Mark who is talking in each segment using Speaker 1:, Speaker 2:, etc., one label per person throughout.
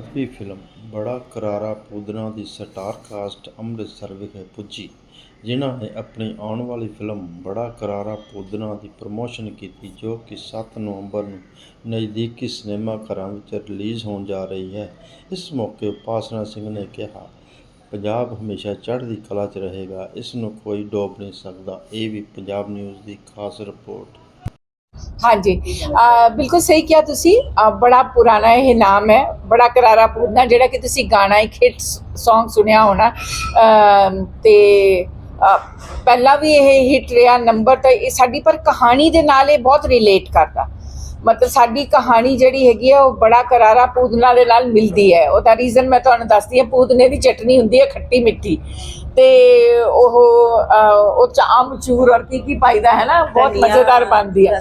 Speaker 1: Punjabi film Bada Karara Pudna ਦੀ star cast Amritsar ਵਿਖੇ ਪੁੱਜੀ, ਜਿਨ੍ਹਾਂ ਨੇ ਆਪਣੀ ਆਉਣ ਵਾਲੀ ਫਿਲਮ ਬੜਾ ਕਰਾਰਾ ਪੂਦਨਾ ਦੀ ਪ੍ਰਮੋਸ਼ਨ ਕੀਤੀ, ਜੋ ਕਿ 7 ਨਵੰਬਰ ਨੂੰ ਨਜ਼ਦੀਕੀ ਸਿਨੇਮਾ ਘਰਾਂ ਵਿੱਚ ਰਿਲੀਜ਼ ਹੋਣ ਜਾ ਰਹੀ ਹੈ। ਇਸ ਮੌਕੇ ਉਪਾਸਨਾ ਸਿੰਘ ਨੇ ਕਿਹਾ, ਪੰਜਾਬ ਹਮੇਸ਼ਾ ਚੜ੍ਹਦੀ ਕਲਾ 'ਚ ਰਹੇਗਾ, ਇਸ ਨੂੰ ਕੋਈ ਡੋਬ ਨਹੀਂ ਸਕਦਾ। ਇਹ ਵੀ ਪੰਜਾਬ ਨਿਊਜ਼ ਦੀ ਖਾਸ ਰਿਪੋਰਟ
Speaker 2: ਹਾਂਜੀ। ਬਿਲਕੁਲ ਸਹੀ ਕਿਹਾ ਤੁਸੀਂ। ਬੜਾ ਪੁਰਾਣਾ ਇਹ ਨਾਮ ਹੈ। ਬੜਾ ਕਰਾਰਾ ਪੂਦਨਾ ਜਿਹੜਾ ਕਿ ਤੁਸੀਂ ਗਾਣਾ, ਇੱਕ ਹਿੱਟ Song ਸੁਣਿਆ ਹੋਣਾ। ਅਮ ਤੇ ਅਹ ਪਹਿਲਾਂ ਵੀ ਇਹ ਹਿੱਟ ਰਿਹਾ, ਨੰਬਰ ਤਾਂ ਇਹ ਸਾਡੀ ਪਰ ਕਹਾਣੀ ਦੇ ਨਾਲ ਇਹ ਬਹੁਤ ਰਿਲੇਟ ਕਰਦਾ। ਮਤਲਬ ਸਾਡੀ ਕਹਾਣੀ ਜਿਹੜੀ ਹੈਗੀ ਹੈ ਉਹ ਬੜਾ ਕਰਾਰਾ ਪੂਦਨਾ ਦੇ ਨਾਲ ਮਿਲਦੀ ਹੈ। ਉਹਦਾ ਰੀਜ਼ਨ ਮੈਂ ਤੁਹਾਨੂੰ ਦੱਸਦੀ ਹਾਂ ਪੂਦਨੇ ਦੀ ਚਟਨੀ ਹੁੰਦੀ ਹੈ ਖੱਟੀ ਮਿੱਠੀ। ਤੇ ਉਹ ਉਹ ਚ ਆਮਚੂਰ ਔਰ ਕੀ ਕੀ ਪਾਈਦਾ ਹੈ ਨਾ ਬਹੁਤ ਮਜ਼ੇਦਾਰ ਬਣਦੀ ਹੈ।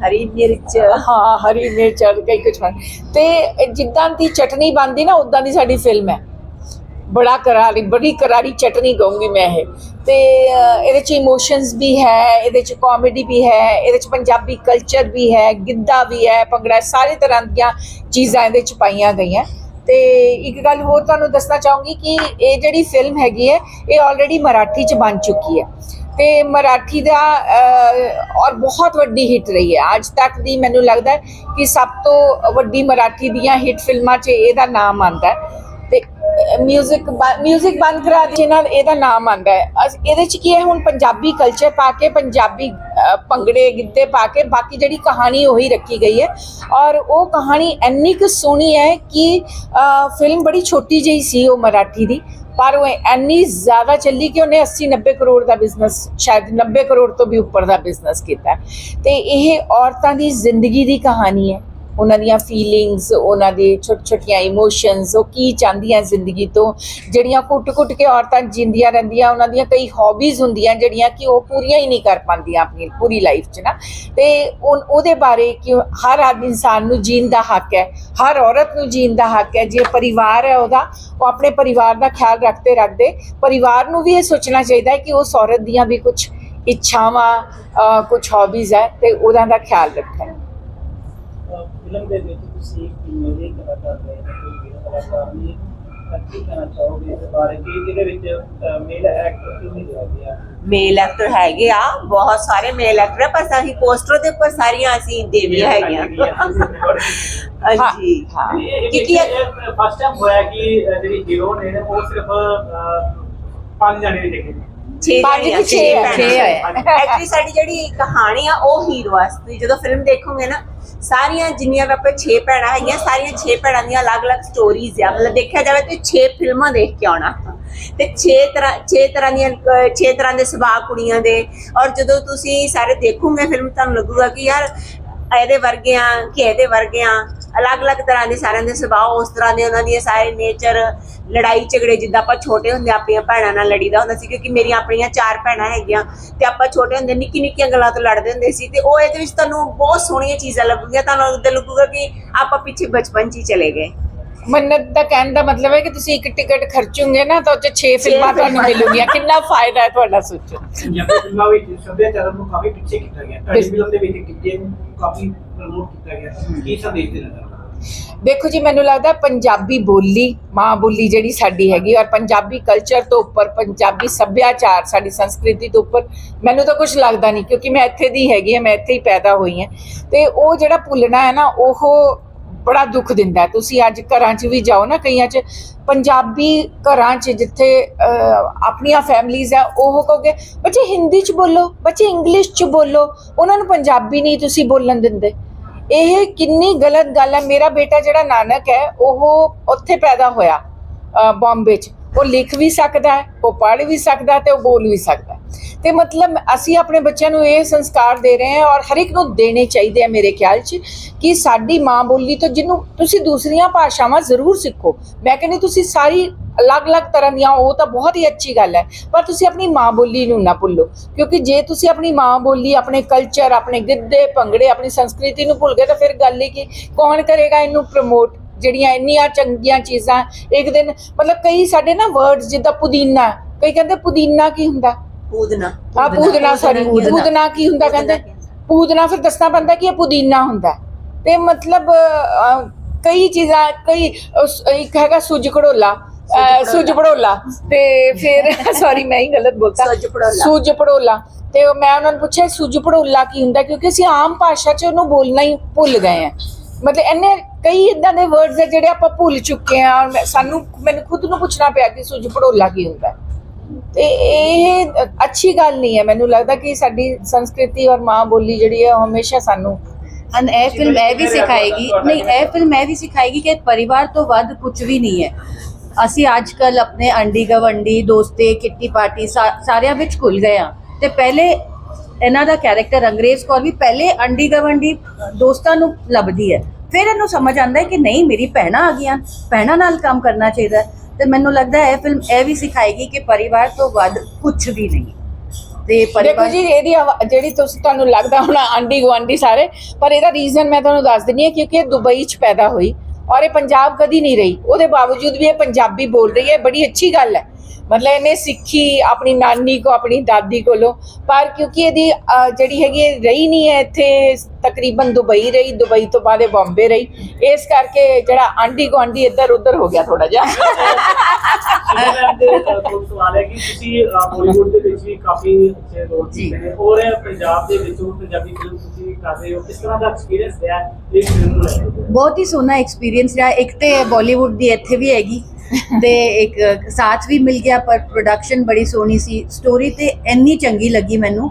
Speaker 3: ਹਰੀ ਮਿਰਚ।
Speaker 2: ਹਾਂ ਹਰੀ ਮਿਰਚ ਔਰ ਕਈ ਕੁਝ ਤੇ ਜਿੱਦਾਂ ਦੀ ਚਟਨੀ ਬਣਦੀ ਨਾ ਉਦਾਂ ਦੀ ਸਾਡੀ ਫਿਲਮ ਹੈ। ਬੜਾ ਕਰਾਰੀ, ਬੜੀ ਕਰਾਰੀ ਚਟਨੀ ਕਹੂੰਗੀ ਮੈਂ ਇਹ। ਤੇ ਇਹਦੇ ਚ ਇਮੋਸ਼ਨਸ ਵੀ ਹੈ, ਇਹਦੇ ਚ ਕਾਮੇਡੀ ਵੀ ਹੈ, ਇਹਦੇ ਚ ਪੰਜਾਬੀ ਕਲਚਰ ਵੀ ਹੈ, ਗਿੱਧਾ ਵੀ ਹੈ, ਭੰਗੜਾ ਸਾਰੇ ਤਰ੍ਹਾਂ ਦੀਆਂ ਚੀਜ਼ਾਂ ਇਹਦੇ ਚ ਪਾਈਆਂ ਗਈਆਂ। ਤੇ ਇੱਕ ਗੱਲ ਹੋਰ ਤੁਹਾਨੂੰ ਦੱਸਣਾ ਚਾਹੂੰਗੀ ਕਿ ਇਹ ਜਿਹੜੀ ਫਿਲਮ ਹੈਗੀ ਹੈ, ਇਹ ਆਲਰੇਡੀ ਮਰਾਠੀ ਚ ਬਣ ਚੁੱਕੀ ਹੈ। ਤੇ ਮਰਾਠੀ ਦਾ ਔਰ ਬਹੁਤ ਵੱਡੀ ਹਿੱਟ ਰਹੀ ਹੈ। ਅੱਜ ਤੱਕ ਦੀ ਮੈਨੂੰ ਲੱਗਦਾ ਕਿ ਸਭ ਤੋਂ ਵੱਡੀ ਮਰਾਠੀ ਦੀਆਂ ਹਿੱਟ ਫਿਲਮਾਂ 'ਚ ਇਹਦਾ ਨਾਮ ਆਂਦਾ ਹੈ। ਮਿਊਜ਼ਿਕ ਮਿਊਜ਼ਿਕ ਬੰਦ ਕਰਾ ਦੇ ਨਾਲ ਇਹਦਾ ਨਾਮ ਆਂਦਾ ਹੈ। ਅਸ- ਇਹਦੇ 'ਚ ਕੀ ਹੈ ਹੁਣ ਪੰਜਾਬੀ ਕਲਚਰ ਪਾ ਕੇ ਪੰਜਾਬੀ ਅਹ, ਭੰਗੜੇ ਗਿੱਧੇ ਪਾ ਕੇ ਬਾਕੀ ਜਿਹੜੀ ਕਹਾਣੀ ਉਹੀ ਰੱਖੀ ਗਈ ਹੈ। ਔਰ ਉਹ ਕਹਾਣੀ ਇੰਨੀ ਕੁ ਸੋਹਣੀ ਹੈ ਕਿ ਫਿਲਮ ਬੜੀ ਛੋਟੀ ਜਿਹੀ ਸੀ ਉਹ ਮਰਾਠੀ ਦੀ ਪਰ ਉਹ ਇੰਨੀ ਜ਼ਿਆਦਾ ਚੱਲੀ ਕਿ ਉਹਨੇ 80 90 ਕਰੋੜ ਦਾ ਬਿਜ਼ਨਸ ਸ਼ਾਇਦ 90 ਕਰੋੜ ਤੋਂ ਵੀ ਉੱਪਰ ਦਾ ਬਿਜ਼ਨਸ ਕੀਤਾ ਤੇ ਇਹ ਔਰਤਾਂ ਦੀ ਜ਼ਿੰਦਗੀ ਦੀ ਕਹਾਣੀ ਹੈ। ਉਹਨਾਂ ਦੀਆਂ ਫੀਲਿੰਗਸ ਉਹਨਾਂ ਦੇ ਛੋਟ ਛੋਟੀਆਂ ਇਮੋਸ਼ਨਸ ਉਹ ਕੀ ਚਾਹੁੰਦੀਆਂ ਜ਼ਿੰਦਗੀ ਤੋਂ? ਜਿਹੜੀਆਂ ਕੁੱਟ-ਕੁੱਟ ਕੇ ਔਰਤਾਂ ਜਿੰਦੀਆਂ ਰਹਿੰਦੀਆਂ, ਉਹਨਾਂ ਦੀਆਂ ਕਈ ਹੌਬੀਜ਼ ਹੁੰਦੀਆਂ ਜਿਹੜੀਆਂ ਕਿ ਉਹ ਪੂਰੀਆਂ ਹੀ ਨਹੀਂ ਕਰ ਪਾਉਂਦੀਆਂ ਆਪਣੀ ਪੂਰੀ ਲਾਈਫ 'ਚ ਨਾ। ਤੇ ਉਨ- ਉਹਦੇ ਬਾਰੇ ਕਿ ਹਰ ਆਦਮੀ ਇਨਸਾਨ ਨੂੰ ਜੀਣ ਦਾ ਹੱਕ ਹੈ, ਹਰ ਔਰਤ ਨੂੰ ਜੀਣ ਦਾ ਹੱਕ ਹੈ, ਜੇ ਪਰਿਵਾਰ ਹੈ ਉਹਦਾ, ਉਹ ਆਪਣੇ ਪਰਿਵਾਰ ਦਾ ਖਿਆਲ ਰੱਖਦੇ ਰੱਖਦੇ। ਪਰਿਵਾਰ ਨੂੰ ਵੀ ਇਹ ਸੋਚਣਾ ਚਾਹੀਦਾ ਹੈ ਕਿ ਉਸ ਔਰਤ ਦੀਆਂ ਵੀ ਕੁਝ ਇੱਛਾਵਾਂ ਕੁਝ ਹੌਬੀਜ਼ ਹੈ ਤੇ ਉਹਨਾਂ ਦਾ ਖਿਆਲ ਰੱਖਣ।
Speaker 4: ਫਿਲਮ ਦੇ ਵਿੱਚ ਤੁਸੀਂ ਇੱਕ ਮਿਊਜ਼ਿਕ ਕਲਾਕਾਰ ਰਹੇ ਹੋ ਕਲਾਕਾਰ ਨੇ ਕੀ ਕਹਿਣਾ ਚਾਹੋਗੇ ਇਸ ਬਾਰੇ? ਕਿ ਜਿਹਦੇ ਵਿੱਚ ਮੇਲ ਐਕਟਰ ਕਿਉਂ ਨਹੀਂ ਲੱਗਿਆ
Speaker 3: ਮੇਲ ਐਕਟਰ ਹੈਗੇ ਆ ਬਹੁਤ ਸਾਰੇ ਮੇਲ ਐਕਟਰ ਪਰ ਸਾਡੀ ਪੋਸਟਰ ਦੇ ਉੱਪਰ ਸਾਰੀਆਂ ਅਸੀਂ ਦੇਵੀਆਂ ਹੈਗੀਆਂ। ਹਾਂਜੀ
Speaker 2: ਹਾਂ।
Speaker 3: ਕਿਉਂਕਿ
Speaker 4: ਫਸਟ ਟਾਈਮ ਹੋਇਆ ਕਿ ਅਹ, ਜਿਹੜੀ ਹੀਰੋ ਨੇ ਉਹ ਸਿਰਫ ਅਹ, ਪੰਜ ਜਣੇ ਦੇਖੇ ਨੇ।
Speaker 3: ਛੇ
Speaker 2: ਪੰਜ
Speaker 3: ਜਣੀਆਂ,
Speaker 2: ਕਿ ਛੇ ਹੈ, ਛੇ ਹੈ।
Speaker 3: ਐਕਚੁਅਲੀ ਸਾਡੀ ਜਿਹੜੀ ਕਹਾਣੀ ਆ ਉਹ ਹੀਰੋ ਆ। ਤੁਸੀਂ ਜਦੋਂ ਫਿਲਮ ਦੇਖੋਗੇ ਨਾ ਸਾਰੀਆਂ ਜਿੰਨੀਆਂ ਵੀ ਆਪਾਂ 6 ਭੈਣਾਂ ਹੈਗੀਆਂ, ਸਾਰੀਆਂ 6 ਭੈਣਾਂ ਦੀਆਂ ਅਲੱਗ-ਅਲੱਗ ਸਟੋਰੀਜ਼ ਆ। ਮਤਲਬ ਦੇਖਿਆ ਜਾਵੇ ਤੇ 6 ਫਿਲਮਾਂ ਦੇਖ ਕੇ ਆਉਣਾ ਤੇ 6 ਤਰ੍ਹਾਂ 6 ਤਰ੍ਹਾਂ ਦੀਆਂ 6 ਤਰ੍ਹਾਂ ਦੇ ਸੁਭਾਅ ਕੁੜੀਆਂ ਦੇ। ਔਰ ਜਦੋਂ ਤੁਸੀਂ ਸਾਰੇ ਦੇਖੋਗੇ ਫਿਲਮ ਤੁਹਾਨੂੰ ਲੱਗੂਗਾ ਕਿ ਯਾਰ ਇਹਦੇ ਵਰਗੇ ਆ, ਕਿ ਇਹਦੇ ਵਰਗੇ ਆ। ਅਲੱਗ-ਅਲੱਗ ਤਰ੍ਹਾਂ ਦੇ ਸਾਰਿਆਂ ਦੇ ਸੁਭਾਅ ਉਸ ਤਰ੍ਹਾਂ ਦੇ ਉਹਨਾਂ ਦੀਆਂ ਸਾਰੇ ਨੇਚਰ ਲੜਾਈ ਝਗੜੇ ਜਿੱਦਾਂ ਆਪਾਂ ਛੋਟੇ ਹੁੰਦੇ ਆਪਣੀਆਂ ਭੈਣਾਂ ਨਾਲ ਲੜੀਦਾ ਹੁੰਦਾ ਸੀ ਕਿਉਂਕਿ ਮੇਰੀਆਂ ਆਪਣੀਆਂ ਚਾਰ ਭੈਣਾਂ ਹੈਗੀਆਂ ਤੇ ਆਪਾਂ ਛੋਟੇ ਹੁੰਦੇ ਨਿੱਕੀ ਨਿੱਕੀਆਂ ਗੱਲਾਂ ਤੋਂ ਲੜਦੇ ਹੁੰਦੇ ਸੀ ਤੇ ਉਹ ਇਹਦੇ ਵਿੱਚ ਤੁਹਾਨੂੰ ਬਹੁਤ ਸੋਹਣੀਆਂ ਚੀਜ਼ਾਂ ਲੱਗੂਗੀਆਂ ਤੁਹਾਨੂੰ ਉਦੋਂ ਲੱਗੂਗਾ ਕਿ ਆਪਾਂ ਪਿੱਛੇ ਬਚਪਨ 'ਚ ਹੀ ਚਲੇ ਗਏ।
Speaker 2: ਮੰਨਤ ਦਾ ਕਹਿਣ ਦਾ ਮਤਲਬ ਹੈ ਕਿ ਤੁਸੀਂ ਇੱਕ ਟਿਕਟ ਖਰਚੋਗੇ ਨਾ ਤਾਂ ਉਹ 'ਚ 6 ਫਿਲਮਾਂ ਤੁਹਾਨੂੰ। ਮਿਲੂਗੀਆਂ। ਕਿੰਨਾ ਫਾਇਦਾ ਹੈ ਤੁਹਾਡਾ ਸੋਚੋ
Speaker 4: ਪੰਜਾਬੀ ਫਿਲਮਾਂ ਵਿੱਚ ਸੱਭਿਆਚਾਰ ਨੂੰ ਕਾਫੀ ਪਿੱਛੇ ਕੀਤਾ ਗਿਆ। ਤੁਹਾਡੀ ਫਿਲਮ ਦੇ ਵਿੱਚ ਕਿਤੇ ਕਾਫੀ ਪ੍ਰਮੋਟ ਕੀਤਾ ਗਿਆ ਕੀ ਸੰਦੇਸ਼ ਦੇਣਾ ਚਾਹੁੰਦੇ
Speaker 2: ਦੇਖੋ ਜੀ, ਮੈਨੂੰ ਲੱਗਦਾ ਪੰਜਾਬੀ ਬੋਲੀ, ਮਾਂ ਬੋਲੀ ਜਿਹੜੀ ਸਾਡੀ ਹੈਗੀ ਔਰ ਪੰਜਾਬੀ ਕਲਚਰ ਤੋਂ ਉੱਪਰ, ਪੰਜਾਬੀ ਸੱਭਿਆਚਾਰ, ਸਾਡੀ ਸੰਸਕ੍ਰਿਤੀ ਤੋਂ ਉੱਪਰ, ਮੈਨੂੰ ਤਾਂ ਕੁਝ ਲੱਗਦਾ ਨਹੀਂ ਕਿਉਂਕਿ ਮੈਂ ਇੱਥੇ ਦੀ ਹੈਗੀ ਹਾਂ, ਮੈਂ ਇੱਥੇ ਹੀ ਪੈਦਾ ਹੋਈ ਹਾਂ। ਤੇ ਉਹ ਜਿਹੜਾ ਭੁੱਲਣਾ ਹੈ ਨਾ, ਉਹ ਬੜਾ ਦੁੱਖ ਦਿੰਦਾ ਤੁਸੀਂ ਅੱਜ ਘਰਾਂ 'ਚ ਵੀ ਜਾਓ ਨਾ, ਕਈਆਂ 'ਚ ਪੰਜਾਬੀ ਘਰਾਂ 'ਚ ਜਿੱਥੇ ਆਪਣੀਆਂ ਫੈਮਲੀਆਂ ਆ, ਉਹ ਕਹੋਗੇ, ਬੱਚੇ ਹਿੰਦੀ 'ਚ ਬੋਲੋ, ਬੱਚੇ ਇੰਗਲਿਸ਼ 'ਚ ਬੋਲੋ, ਉਹਨਾਂ ਨੂੰ ਪੰਜਾਬੀ ਨਹੀਂ ਤੁਸੀਂ ਬੋਲਣ ਦਿੰਦੇ। ਇਹ ਕਿੰਨੀ ਗਲਤ ਗੱਲ ਹੈ ਮੇਰਾ ਬੇਟਾ ਜਿਹੜਾ ਨਾਨਕ ਹੈ ਉਹ ਉੱਥੇ ਪੈਦਾ ਹੋਇਆ ਅ, ਬੰਬੇ 'ਚ। ਉਹ ਲਿਖ ਵੀ ਸਕਦਾ ਹੈ ਉਹ ਪੜ੍ਹ ਵੀ ਸਕਦਾ ਹੈ ਤੇ ਉਹ ਬੋਲ ਵੀ ਸਕਦਾ ਤੇ ਮਤਲਬ ਅਸੀਂ ਆਪਣੇ ਬੱਚਿਆਂ ਨੂੰ ਇਹ ਸੰਸਕਾਰ ਦੇ ਰਹੇ ਹਾਂ ਔਰ ਹਰ ਇੱਕ ਨੂੰ ਦੇਣੇ ਚਾਹੀਦੇ ਆ ਮੇਰੇ ਖਿਆਲ 'ਚ ਕਿ ਸਾਡੀ ਮਾਂ ਬੋਲੀ ਤੋਂ ਜਿਹਨੂੰ ਤੁਸੀਂ ਦੂਸਰੀਆਂ ਭਾਸ਼ਾਵਾਂ ਜ਼ਰੂਰ ਸਿੱਖੋ। ਮੈਂ ਕਹਿੰਦੀ ਤੁਸੀਂ ਸਾਰੀ ਅਲੱਗ-ਅਲੱਗ ਤਰ੍ਹਾਂ ਦੀਆਂ ਉਹ ਤਾਂ ਬਹੁਤ ਹੀ ਅੱਛੀ ਗੱਲ ਹੈ। ਪਰ ਤੁਸੀਂ ਆਪਣੀ ਮਾਂ ਬੋਲੀ ਨੂੰ ਨਾ ਭੁੱਲੋ, ਕਿਉਂਕਿ ਜੇ ਤੁਸੀਂ ਆਪਣੀ ਮਾਂ ਬੋਲੀ, ਆਪਣੇ ਕਲਚਰ ਆਪਣੇ ਗਿੱਧੇ, ਭੰਗੜੇ, ਆਪਣੀ ਸੰਸਕ੍ਰਿਤੀ ਨੂੰ ਭੁੱਲ ਗਏ ਤਾਂ ਫਿਰ ਗੱਲ ਹੀ ਕੀ ਕੌਣ ਕਰੇਗਾ ਇਹਨੂੰ ਪ੍ਰਮੋਟ ਜਿਹੜੀਆਂ ਇੰਨੀਆਂ ਚੰਗੀਆਂ ਚੀਜ਼ਾਂ ਇੱਕ ਦਿਨ, ਮਤਲਬ ਕਈ ਸਾਡੇ ਨਾ ਵਰਡਸ ਜਿੱਦਾਂ ਪੁਦੀਨਾ, ਕਈ ਕਹਿੰਦੇ ਪੁਦੀਨਾ ਕੀ ਹੁੰਦਾ?
Speaker 3: ਪੂਦਨਾ
Speaker 2: ਆ ਪੂਦਨਾ ਸੌਰੀ ਪੂਦਨਾ ਕੀ ਹੁੰਦਾ ਕਹਿੰਦੇ? ਪੂਦਨਾ ਫਿਰ ਦੱਸਣਾ ਪੈਂਦਾ ਕਿ ਇਹ ਪੁਦੀਨਾ ਹੁੰਦਾ। ਤੇ ਮਤਲਬ ਕਈ ਚੀਜ਼ਾਂ ਕਈ ਇੱਕ ਹੈਗਾ ਸੁੱਜ ਘੜੋਲਾ ਸੁੱਜ ਪੜੋਲਾ। ਤੇ ਫਿਰ ਸੌਰੀ ਮੈਂ ਹੀ ਗਲਤ ਬੋਲਤਾ।
Speaker 3: ਸੁੱਜ ਪੜੋਲਾ।
Speaker 2: ਤੇ ਮੈਂ ਉਹਨਾਂ ਨੂੰ ਪੁੱਛਿਆ ਸੁੱਜ ਪੜੋਲਾ ਕੀ ਹੁੰਦਾ? ਕਿਉਂਕਿ ਅਸੀਂ ਆਮ ਭਾਸ਼ਾ 'ਚ ਉਹਨੂੰ ਬੋਲਣਾ ਹੀ ਭੁੱਲ ਗਏ ਆ ਮਤਲਬ ਇੰਨੇ ਕਈ ਇਦਾਂ ਦੇ ਵਰਡਸ ਆ ਜਿਹੜੇ ਆਪਾਂ ਭੁੱਲ ਚੁੱਕੇ ਆ ਔਰ ਸਾਨੂੰ ਮੈਨੂੰ ਖੁਦ ਨੂੰ ਪੁੱਛਣਾ ਪਿਆ ਕਿ ਸੁੱਜ ਪੜੋਲਾ ਕੀ ਹੁੰਦਾ। ਹੈ। ਤੇ ਇਹ ਅੱਛੀ ਗੱਲ ਨਹੀਂ ਹੈ। ਮੈਨੂੰ ਲੱਗਦਾ ਕਿ ਸਾਡੀ ਸੰਸਕ੍ਰਿਤੀ ਔਰ ਮਾਂ ਬੋਲੀ ਜਿਹੜੀ ਹੈ ਉਹ ਹਮੇਸ਼ਾ ਸਾਨੂੰ
Speaker 5: ਅਨ ਇਹ ਫਿਲਮ ਇਹ ਵੀ ਸਿਖਾਏਗੀ। ਨਹੀਂ ਇਹ ਫਿਲਮ ਇਹ ਵੀ ਸਿਖਾਏਗੀ ਕਿ ਪਰਿਵਾਰ ਤੋਂ ਵੱਧ ਕੁਝ ਵੀ ਨਹੀਂ ਹੈ। ਅਸੀਂ ਅੱਜ ਕੱਲ ਆਪਣੇ ਅੰਡੀ ਗਵੰਡੀ ਦੋਸਤੇ ਕਿੱਟੀ ਪਾਰਟੀ ਸਾ- ਸਾਰਿਆਂ ਵਿੱਚ ਖੁੱਲ ਗਏ ਆ ਤੇ ਪਹਿਲੇ ਇਹਨਾਂ ਦਾ ਕੈਰੈਕਟਰ ਅੰਗਰੇਜ਼ ਕੌਰ ਵੀ ਪਹਿਲੇ ਅੰਡੀ ਗਵੰਡੀ ਦੋਸਤਾਂ ਨੂੰ ਲੱਭਦੀ ਹੈ। ਫਿਰ ਇਹਨੂੰ ਸਮਝ ਆਉਂਦਾ ਹੈ ਕਿ ਨਹੀਂ ਮੇਰੀ ਭੈਣਾਂ ਆ ਗਈਆਂ। ਭੈਣਾਂ ਨਾਲ ਕੰਮ ਕਰਨਾ ਚਾਹੀਦਾ ਹੈ। ਤੇ ਮੈਨੂੰ ਲੱਗਦਾ ਹੈ ਇਹ ਫਿਲਮ ਇਹ ਵੀ ਸਿਖਾਏਗੀ ਕਿ ਪਰਿਵਾਰ ਤੋਂ ਵੱਧ ਕੁਝ ਵੀ ਨਹੀਂ। ਤੇ
Speaker 2: ਦੇਖੋ ਜੀ ਇਹਦੀ ਜਿਹੜੀ ਤੁਸੀਂ ਤੁਹਾਨੂੰ ਲੱਗਦਾ ਹੋਣਾ ਆਂਡੀ ਗੁਆਂਢੀ ਸਾਰੇ ਪਰ ਇਹਦਾ ਰੀਜ਼ਨ ਮੈਂ ਤੁਹਾਨੂੰ ਦੱਸ ਦਿੰਨੀ ਹਾਂ ਕਿਉਂਕਿ ਇਹ ਦੁਬਈ 'ਚ ਪੈਦਾ ਹੋਈ ਔਰ ਇਹ ਪੰਜਾਬ ਕਦੀ ਨਹੀਂ ਰਹੀ। ਉਹਦੇ ਬਾਵਜੂਦ ਵੀ ਇਹ ਪੰਜਾਬੀ ਬੋਲ ਰਹੀ ਹੈ ਬੜੀ ਅੱਛੀ ਗੱਲ ਹੈ। ਮਤਲਬ ਇਹਨੇ ਸਿੱਖੀ ਆਪਣੀ ਨਾਨੀ ਕੋ ਆਪਣੀ ਦਾਦੀ ਕੋਲੋਂ। ਪਰ ਕਿਉਂਕਿ ਇਹਦੀ ਜਿਹੜੀ ਹੈਗੀ ਰਹੀ ਨਹੀਂ ਹੈ ਇੱਥੇ ਤਕਰੀਬਨ ਦੁਬਈ ਰਹੀ ਦੁਬਈ ਤੋਂ ਬਾਅਦ ਬੰਬੇ ਰਹੀ। ਇਸ ਕਰਕੇ ਜਿਹੜਾ ਆਂਡੀ ਗੁਆਂਢੀ ਇੱਧਰ ਉੱਧਰ ਹੋ ਗਿਆ ਥੋੜਾ ਜਿਹਾ।
Speaker 4: ਇਹਨਾਂ ਦੇ ਕੋਲ ਸਵਾਲ ਹੈ ਕਿ ਤੁਸੀਂ ਬਾਲੀਵੁੱਡ ਦੇ ਵਿੱਚ ਵੀ ਕਾਫੀ ਅੱਛੇ ਰੋਲ ਕੀਤੇ ਨੇ ਔਰ ਇਹ ਪੰਜਾਬ ਦੇ ਵਿੱਚ ਉਹ ਪੰਜਾਬੀ ਫਿਲਮ ਤੁਸੀਂ ਕਰ ਰਹੇ ਹੋ। ਕਿਸ ਤਰ੍ਹਾਂ ਦਾ ਐਕਸਪੀਰੀਅੰਸ ਰਿਹਾ ਇਹ ਫਿਲਮ ਨੂੰ ਲੈ ਕੇ?
Speaker 5: ਬਹੁਤ ਹੀ ਸੋਹਣਾ ਐਕਸਪੀਰੀਅੰਸ ਰਿਹਾ। ਇੱਕ ਤੇ ਬਾਲੀਵੁੱਡ ਦੀ ਇੱਥੇ ਵੀ ਹੈਗੀ। ਤੇ ਇੱਕ ਸਾਥ ਵੀ ਮਿਲ ਗਿਆ, ਪਰ ਪ੍ਰੋਡਕਸ਼ਨ ਬੜੀ ਸੋਹਣੀ ਸੀ। ਸਟੋਰੀ ਤੇ ਇੰਨੀ ਚੰਗੀ ਲੱਗੀ ਮੈਨੂੰ।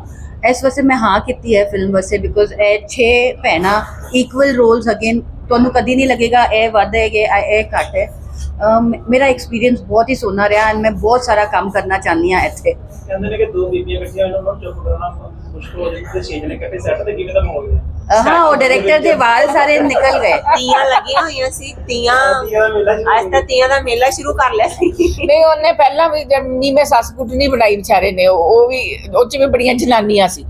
Speaker 5: ਇਸ ਵਾਸਤੇ ਮੈਂ ਹਾਂ ਕੀਤੀ ਹੈ ਫਿਲਮ ਵਾਸਤੇ ਬਿਕੋਜ਼ ਇਹ ਛੇ ਭੈਣਾਂ ਇਕੁਅਲ ਰੋਲਸ ਅਗੇਨ ਤੁਹਾਨੂੰ ਕਦੀ ਨਹੀਂ ਲੱਗੇਗਾ, ਇਹ ਵੱਧ ਹੈ ਕਿ ਇਹ ਘੱਟ ਹੈ। ਮੇਰਾ ਐਕਸਪੀਰੀਅੰਸ ਬਹੁਤ ਹੀ ਸੋਹਣਾ ਰਿਹਾ ਐਂਡ ਮੈਂ ਬਹੁਤ ਸਾਰਾ ਕੰਮ ਕਰਨਾ ਚਾਹੁੰਦੀ ਹਾਂ ਇੱਥੇ।
Speaker 4: ਕਹਿੰਦੇ ਨੇ ਕਿ ਦੋ ਬੀਬੀਆਂ ਇਕੱਠੀਆਂ ਉਹਨਾਂ ਨੂੰ ਚੁੱਪ ਕਰਾਉਣਾ ਹੋ ਜਾਂਦਾ ਤੇ ਛੇ ਜਣੇ ਇਕੱਠੇ ਸੈੱਟ ਤੇ ਕਿਵੇਂ ਦਾ ਮਾਹੌਲ ਹੈ
Speaker 5: ਅ, ਹਾਂ ਉਹ ਡਾਇਰੈਕਟਰ ਦੇ ਵਾਲ ਸਾਰੇ ਨਿਕਲ ਗਏ।
Speaker 3: ਤੀਆਂ ਲੱਗੀਆਂ ਹੋਈਆਂ ਸੀ ਤੀਆਂ
Speaker 4: ਤੀਆਂ ਦਾ ਮੇਲਾ ਸ਼ੁਰੂ
Speaker 3: ਅੱਜ ਤਾਂ ਤੀਆਂ ਦਾ ਮੇਲਾ ਸ਼ੁਰੂ ਕਰ ਲਿਆ ਸੀ।
Speaker 2: ਨਹੀਂ ਉਹਨੇ ਪਹਿਲਾਂ ਵੀ ਜਦ ਨੀਵੇਂ ਸੱਸ ਕੁੱਟਣੀ ਬਣਾਈ ਵਿਚਾਰੇ ਨੇ ਉਹ ਉਹ ਵੀ ਉਹ ਚ ਵੀ ਬੜੀਆਂ ਜਨਾਨੀਆਂ ਸੀ।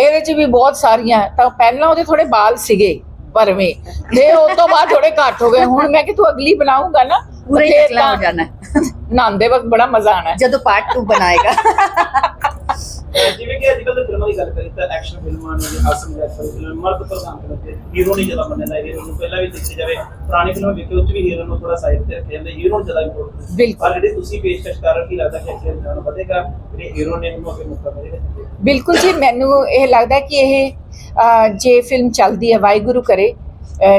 Speaker 2: ਇਹਦੇ ਚ ਵੀ ਬਹੁਤ ਸਾਰੀਆਂ ਤਾਂ ਪਹਿਲਾਂ ਉਹਦੇ ਥੋੜੇ ਬਾਲ ਸੀਗੇ ਭਰਵੇਂ ਤੇ ਉਸ ਤੋਂ ਬਾਅਦ ਥੋੜੇ ਘੱਟ ਹੋ ਗਏ। ਹੁਣ ਮੈਂ ਕਿ ਤੂੰ ਅਗਲੀ ਬਣਾਉਂਗਾ ਨਾ
Speaker 5: ਪੂਰਾ ਹੀ ਹੋ ਜਾਣਾ।
Speaker 2: ਨਹਾਉਂਦੇ ਵਕਤ ਬੜਾ ਮਜ਼ਾ ਆਣਾ।
Speaker 5: ਜਦੋਂ ਪਾਰਟ 2 ਬਣਾਏਗਾ।
Speaker 4: ਜਿਵੇਂ ਕਿ ਅੱਜ ਕੱਲ੍ਹ ਦੀ ਫਿਲਮਾਂ ਦੀ ਗੱਲ ਕਰੀ ਤਾਂ ਐਕਸ਼ਨ ਫਿਲਮਾਂ ਨੇ ਜਾਂ ਹਾਸਮ ਜੈਸਾ ਫਿਲਮ ਮਰਦ ਪ੍ਰਧਾਨ ਤੇ ਹੀਰੋ ਨਹੀਂ ਜ਼ਿਆਦਾ ਮੰਨਿਆ ਹੀਰੋ ਨੂੰ ਪਹਿਲਾਂ ਵੀ ਦੇਖੀ ਜਾਵੇ ਪੁਰਾਣੀ ਫਿਲਮਾਂ ਵੇਖੇ ਉੱਚ ਵੀ ਹੀਰੋ ਨੂੰ ਥੋੜਾ ਸਾਈਡ ਤੇ ਰੱਖਿਆ ਜਾਂਦਾ ਹੀਰੋ ਨੂੰ ਜ਼ਿਆਦਾ ਇੰਪੋਰਟੈਂਟ
Speaker 2: ਬਿਲਕੁਲ।
Speaker 4: ਪਰ ਜਿਹੜੀ ਤੁਸੀਂ ਪੇਸ਼ਕਸ਼ ਕਰ ਰਹੇ ਹੋ ਕੀ ਲੱਗਦਾ ਕਿ ਅੱਗੇ ਜਾਣ ਵਧੇਗਾ? ਜਿਹੜੇ ਹੀਰੋ ਨੇ ਉਹਨੂੰ ਅੱਗੇ ਮੌਕਾ ਮਿਲੇਗਾ?
Speaker 2: ਬਿਲਕੁਲ ਜੀ ਮੈਨੂੰ ਇਹ ਲੱਗਦਾ ਕਿ ਇਹ ਜੇ ਫਿਲਮ ਚੱਲਦੀ ਹੈ ਵਾਹਿਗੁਰੂ ਕਰੇ